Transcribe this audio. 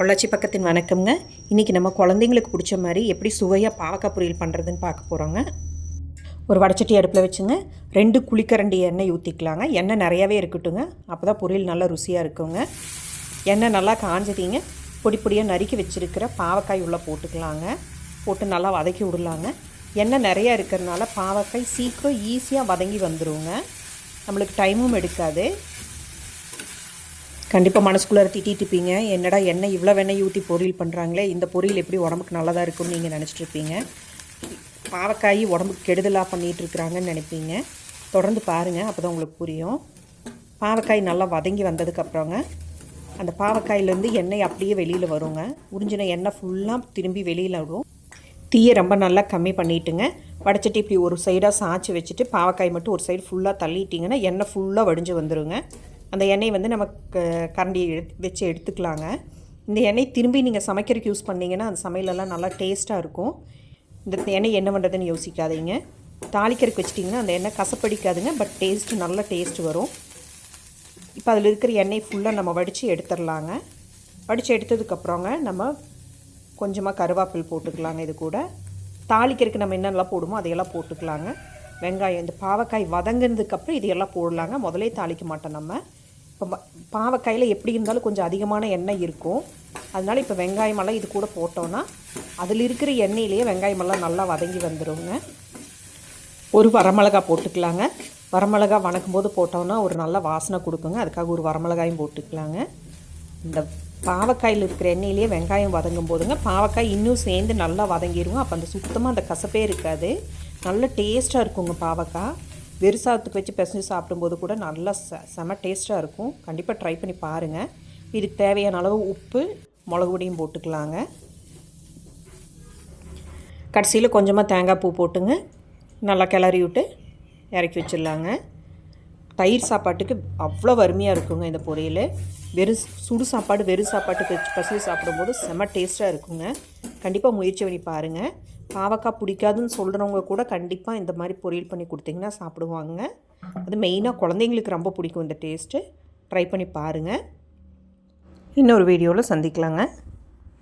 பொள்ளாச்சி பக்கத்தின் வணக்கம்ங்க. இன்றைக்கி நம்ம குழந்தைங்களுக்கு பிடிச்ச மாதிரி எப்படி சுவையாக பாவக்காய் பொரியல் பண்ணுறதுன்னு பார்க்க போகிறோங்க ஒரு வடச்சட்டி அடுப்பில் வச்சுங்க. ரெண்டு குளிக்கரண்டி எண்ணெய் ஊற்றிக்கலாங்க எண்ணெய் நிறையாவே இருக்கட்டுங்க அப்போ தான் பொரியல் நல்லா ருசியாக இருக்குங்க. எண்ணெய் நல்லா காஞ்சதிங்க பொடி பொடியாக நறுக்கி வச்சுருக்கிற பாவக்காய் உள்ளே போட்டுக்கலாங்க. போட்டு நல்லா வதக்கி விடலாங்க. எண்ணெய் நிறையா இருக்கிறதுனால பாவக்காய் சீக்கிரம் ஈஸியாக வதங்கி வந்துடுங்க நம்மளுக்கு டைமும் எடுக்காது. கண்டிப்பாக மனசுக்குள்ளே திட்டிட்டு இருப்பீங்க. என்னடா எண்ணெய் இவ்வளோ எண்ணெய் ஊற்றி பொரியல் பண்ணுறாங்களே இந்த பொரியல் எப்படி உடம்புக்கு நல்லதாக இருக்கும்னு நீங்கள் நினச்சிட்ருப்பீங்க பாவக்காய் உடம்புக்கு கெடுதலாக பண்ணிகிட்டு இருக்கிறாங்கன்னு நினைப்பீங்க. தொடர்ந்து பாருங்கள் அப்போ தான் உங்களுக்கு புரியும். பாவக்காய் நல்லா வதங்கி வந்ததுக்கப்புறங்க அந்த பாவக்காயிலேருந்து எண்ணெய் அப்படியே வெளியில் வருங்க. உறிஞ்சின எண்ணெய் ஃபுல்லாக திரும்பி வெளியில் வரும். தீயை ரொம்ப நல்லா கம்மி பண்ணிட்டுங்க. வடைச்சிட்டு இப்படி ஒரு சைடாக சாய்ச்சி வச்சுட்டு பாவக்காய் மட்டும் ஒரு சைடு ஃபுல்லாக தள்ளிட்டிங்கன்னா எண்ணெய் ஃபுல்லாக வடிஞ்சு வந்துடுங்க அந்த எண்ணெய் வந்து நமக்கு கரண்டி எடுத்து வச்சு எடுத்துக்கலாங்க. இந்த எண்ணெய் திரும்பி நீங்கள் சமைக்கிறதுக்கு யூஸ் பண்ணிங்கன்னா அந்த சமையலெல்லாம் நல்லா டேஸ்ட்டாக இருக்கும். இந்த எண்ணெய் என்ன பண்ணுறதுன்னு யோசிக்காதீங்க. தாளிக்கிறதுக்கு வச்சிட்டிங்கன்னா அந்த எண்ணெய் கசப்படிக்காதுங்க பட் டேஸ்ட்டு நல்ல டேஸ்ட் வரும். இப்போ அதில் இருக்கிற எண்ணெய் ஃபுல்லாக நம்ம வடித்து எடுத்துடலாங்க வடித்து எடுத்ததுக்கப்புறங்க நம்ம கொஞ்சமாக கருவேப்பில் போட்டுக்கலாங்க இது கூட. தாளிக்கிறதுக்கு நம்ம என்னென்னலாம் போடுமோ அதையெல்லாம் போட்டுக்கலாங்க. வெங்காயம் இந்த பாவக்காய் வதங்கினதுக்கப்புறம் இதையெல்லாம் போடலாங்க. முதலே தாளிக்க மாட்டோம் நம்ம. இப்போ பாவக்காயில் எப்படி இருந்தாலும் கொஞ்சம் அதிகமான எண்ணெய் இருக்கும். அதனால் இப்போ வெங்காயமெல்லாம் இது கூட போட்டோன்னா அதில் இருக்கிற எண்ணெயிலேயே வெங்காயமெல்லாம் நல்லா வதங்கி வந்துடுங்க ஒரு வரமிளகா போட்டுக்கலாங்க. வரமிளகா வணக்கும் போது போட்டோன்னா ஒரு நல்ல வாசனை கொடுக்குங்க. அதுக்காக ஒரு வரமிளகாயும் போட்டுக்கலாங்க. இந்த பாவக்காயில் இருக்கிற எண்ணெயிலேயே வெங்காயம் வதங்கும் போதுங்க பாவக்காய் இன்னும் சேர்ந்து நல்லா வதங்கிடுவோம் அப்போ அந்த சுத்தமாக அந்த கசப்பே இருக்காது. நல்ல டேஸ்ட்டாக இருக்குங்க பாவக்காய். வெறுசாதத்துக்கு வச்சு பிசைஞ்சு சாப்பிடும்போது கூட நல்லா செ செம டேஸ்ட்டாக இருக்கும். கண்டிப்பாக ட்ரை பண்ணி பாருங்கள் இதுக்கு தேவையான அளவு உப்பு மிளகு பொடியும் போட்டுக்கலாங்க. கடைசியில் கொஞ்சமாக தேங்காய் பூ போட்டுங்க. நல்லா கிளறி விட்டு இறக்கி வச்சிடலாங்க. தயிர் சாப்பாட்டுக்கு அவ்வளோ அருமையாக இருக்குங்க இந்த பொரியல். வெறும் சுடு சாப்பாடு வெறும் சாப்பாட்டுக்கு வச்சு பசங்க சாப்பிடும்போது செம்ம டேஸ்ட்டாக இருக்குங்க. கண்டிப்பாக முயற்சி பண்ணி பாருங்கள் பாவக்காய் பிடிக்காதுன்னு சொல்கிறவங்க கூட கண்டிப்பாக இந்த மாதிரி பொரியல் பண்ணி கொடுத்தீங்கன்னா சாப்பிடுவாங்க. அது மெயினாக குழந்தைங்களுக்கு ரொம்ப பிடிக்கும் இந்த டேஸ்ட்டு. ட்ரை பண்ணி பாருங்கள் இன்னொரு வீடியோவில் சந்திக்கலாங்க.